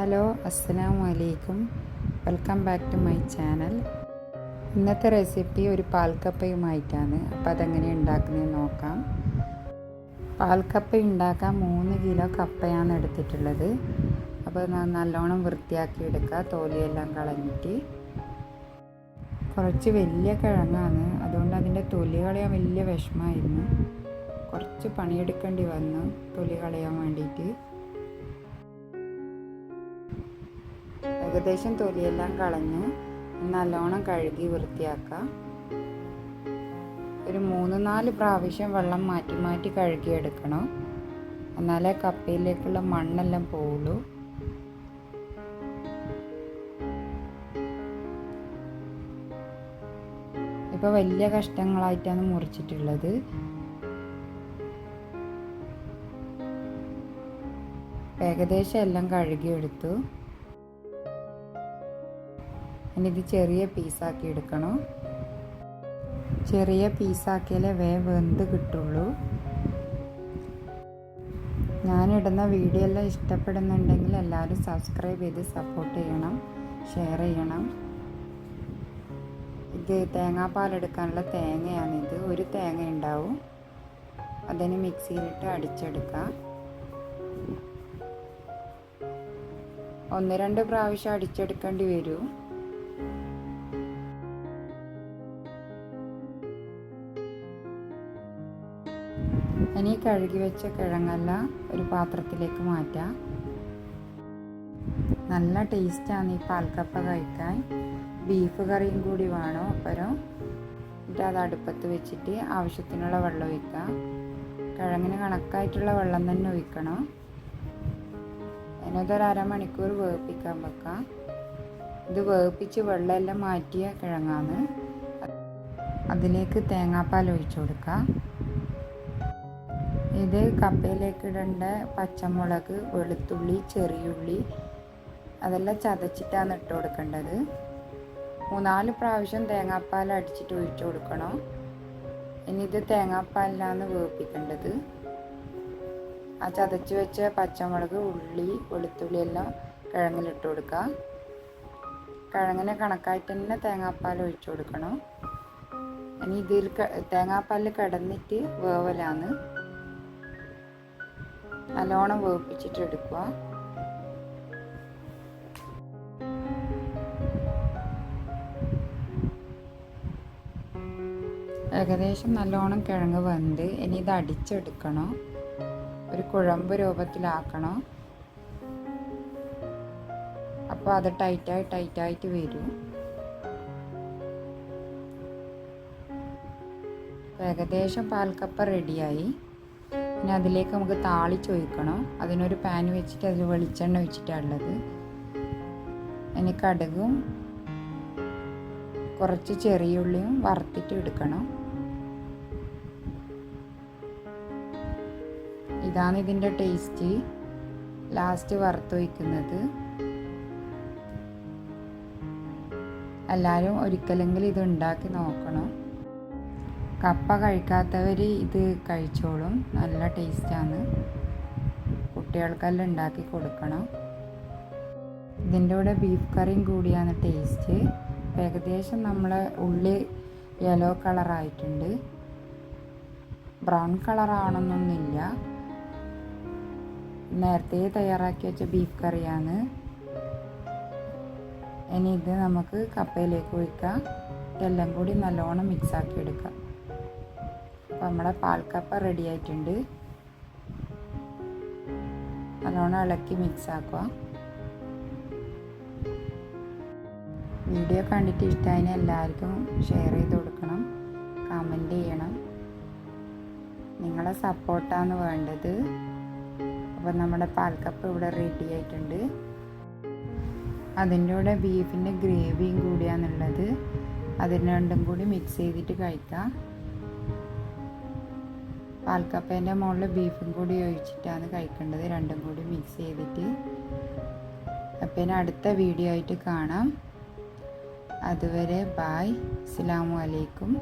Hello അസ്സലാമു അലൈക്കും. Welcome back to my channel. ഇന്നത്തെ റെസിപ്പി ഒരു പാൽക്കപ്പയുമായിട്ടാണ്. അപ്പോൾ അതെങ്ങനെ ഉണ്ടാക്കുന്നത് നോക്കാം. പാൽക്കപ്പ ഉണ്ടാക്കാൻ മൂന്ന് കിലോ കപ്പയാണ് എടുത്തിട്ടുള്ളത്. അപ്പോൾ നല്ലോണം വൃത്തിയാക്കി എടുക്കുക തോലിയെല്ലാം കളഞ്ഞിട്ട്. കുറച്ച് വലിയ കിഴങ്ങാണ്. അതുകൊണ്ട് അതിന്റെ തൊലി കളയാൻ വലിയ വിഷമമായിരുന്നു കുറച്ച് പണിയെടുക്കേണ്ടി വന്നു. തൊലി കളയാൻ വേണ്ടിയിട്ട്. ഏകദേശം തൊലിയെല്ലാം കളഞ്ഞ് നല്ലോണം കഴുകി വൃത്തിയാക്കാം. ഒരു മൂന്ന് നാല് പ്രാവശ്യം വെള്ളം മാറ്റി മാറ്റി കഴുകിയെടുക്കണം. എന്നാലേ കപ്പയിലേക്കുള്ള മണ്ണെല്ലാം പോവുള്ളൂ. ഇപ്പോൾ വലിയ കഷ്ടങ്ങളായിട്ടാണ് മുറിച്ചിട്ടുള്ളത്. ഏകദേശം എല്ലാം കഴുകിയെടുത്തു. ഇനി ഇത് ചെറിയ പീസാക്കി എടുക്കണം. ചെറിയ പീസാക്കിയാലേ വേ വെന്ത് കിട്ടുള്ളൂ. ഞാനിടുന്ന വീഡിയോ എല്ലാം ഇഷ്ടപ്പെടുന്നുണ്ടെങ്കിൽ എല്ലാവരും സബ്സ്ക്രൈബ് ചെയ്ത് സപ്പോർട്ട് ചെയ്യണം ഷെയർ ചെയ്യണം. ഇത് തേങ്ങാപ്പാലെടുക്കാനുള്ള തേങ്ങയാണിത്. ഒരു തേങ്ങ ഉണ്ടാവും. അതിന് മിക്സിയിലിട്ട് അടിച്ചെടുക്കാം. ഒന്ന് രണ്ട് പ്രാവശ്യം അടിച്ചെടുക്കേണ്ടി വരും. ഇനി കഴുകി വെച്ച കിഴങ്ങെല്ലാം ഒരു പാത്രത്തിലേക്ക് മാറ്റാം. നല്ല ടേസ്റ്റാണ് ഈ പാൽക്കപ്പ കഴിക്കാൻ. ബീഫ് കറിയും കൂടി വേണം അപ്പുറം എന്നിട്ട് അത് അടുപ്പത്ത് വെച്ചിട്ട് ആവശ്യത്തിനുള്ള വെള്ളം ഒഴിക്കാം. കിഴങ്ങിന് കണക്കായിട്ടുള്ള വെള്ളം തന്നെ ഒഴിക്കണം. അതിനകത്തൊരു അരമണിക്കൂർ വേവിപ്പിക്കാൻ വെക്കാം. ഇത് വേവിപ്പിച്ച് വെള്ളമെല്ലാം മാറ്റിയ കിഴങ്ങാണ്. അതിലേക്ക് തേങ്ങാപ്പാൽ ഒഴിച്ചു കൊടുക്കാം. ഇത് കപ്പയിലേക്ക് ഇടേണ്ട പച്ചമുളക് വെളുത്തുള്ളി ചെറിയുള്ളി അതെല്ലാം ചതച്ചിട്ടാണ് ഇട്ട് കൊടുക്കേണ്ടത്. മൂന്നാൽ പ്രാവശ്യം തേങ്ങാപ്പാൽ അടിച്ചിട്ട് ഒഴിച്ചു കൊടുക്കണം. ഇനി ഇത് തേങ്ങാപ്പാലിലാണ് വേവിപ്പിക്കേണ്ടത്. ആ ചതച്ച് വെച്ച പച്ചമുളക് ഉള്ളി വെളുത്തുള്ളി എല്ലാം കിഴങ്ങിലിട്ട് കൊടുക്കുക. കിഴങ്ങിനെ കണക്കായിട്ട് തന്നെ തേങ്ങാപ്പാൽ ഒഴിച്ചു കൊടുക്കണം. ഇനി ഇതിൽ തേങ്ങാപ്പാലിൽ കിടന്നിട്ട് വേവലാണ്. നല്ലോണം വേവിപ്പിച്ചിട്ട് എടുക്കുക ഏകദേശം നല്ലോണം കിഴങ്ങ് വെന്ത് ഇനി ഇത് അടിച്ചെടുക്കണം. ഒരു കുഴമ്പ് രൂപത്തിലാക്കണം. അപ്പോൾ അത് ടൈറ്റായി ടൈറ്റായിട്ട് വരും. ഏകദേശം പാൽക്കപ്പ റെഡിയായി പിന്നെ അതിലേക്ക് നമുക്ക് താളിച്ചൊഴിക്കണം അതിനൊരു പാൻ വെച്ചിട്ട് അതിൽ വെളിച്ചെണ്ണ ഒഴിച്ചിട്ടാണുള്ളത് അതിന് കടുകും കുറച്ച് ചെറിയ ഉള്ളിയും വറുത്തിട്ട് എടുക്കണം. ഇതാണ് ഇതിന്റെ ടേസ്റ്റ് ലാസ്റ്റ് വറുത്ത് വയ്ക്കുന്നത് എല്ലാവരും ഒരിക്കലെങ്കിലും ഇത് ഉണ്ടാക്കി നോക്കണം. കപ്പ കഴിക്കാത്തവർ ഇത് കഴിച്ചോളും. നല്ല ടേസ്റ്റാണ്. കുട്ടികൾക്കെല്ലാം ഉണ്ടാക്കി കൊടുക്കണം. ഇതിന്റെ കൂടെ ബീഫ് കറിയും കൂടിയാണ് ടേസ്റ്റ്. ഏകദേശം നമ്മളെ ഉള്ളി യെല്ലോ കളറായിട്ടുണ്ട്. ബ്രൗൺ കളറാണെന്നൊന്നുമില്ല. നേരത്തെ തയ്യാറാക്കി വെച്ച ബീഫ് കറിയാണ്. ഇനി ഇത് നമുക്ക് കപ്പയിലേക്ക് ഒഴിക്കാം. എല്ലാം കൂടി നല്ലോണം മിക്സാക്കി എടുക്കാം. അപ്പം നമ്മുടെ പാൽക്കപ്പ റെഡി ആയിട്ടുണ്ട്. നല്ലോണം ഇളക്കി മിക്സ് ആക്കുക വീഡിയോ കണ്ടിട്ട് ഇഷ്ടമായതിന് എല്ലാവർക്കും ഷെയർ ചെയ്ത് കൊടുക്കണം. കമന്റ് ചെയ്യണം. നിങ്ങളെ സപ്പോർട്ടാണ് വേണ്ടത്. അപ്പോൾ നമ്മുടെ പാൽക്കപ്പ് ഇവിടെ റെഡി ആയിട്ടുണ്ട്. അതിന്റെ കൂടെ ബീഫിന്റെ ഗ്രേവിയും കൂടിയാണുള്ളത് അതിന് രണ്ടും കൂടി മിക്സ് ചെയ്തിട്ട് കഴിക്കാം. പാൽക്കപ്പേന്റെ മുകളിൽ ബീഫും കൂടി ഒഴിച്ചിട്ടാണ് കഴിക്കേണ്ടത്. രണ്ടും കൂടി മിക്സ് ചെയ്തിട്ട്. അപ്പം ഇനി അടുത്ത വീഡിയോ ആയിട്ട് കാണാം. അതുവരെ ബായ് അസ്സാം അലൈക്കും.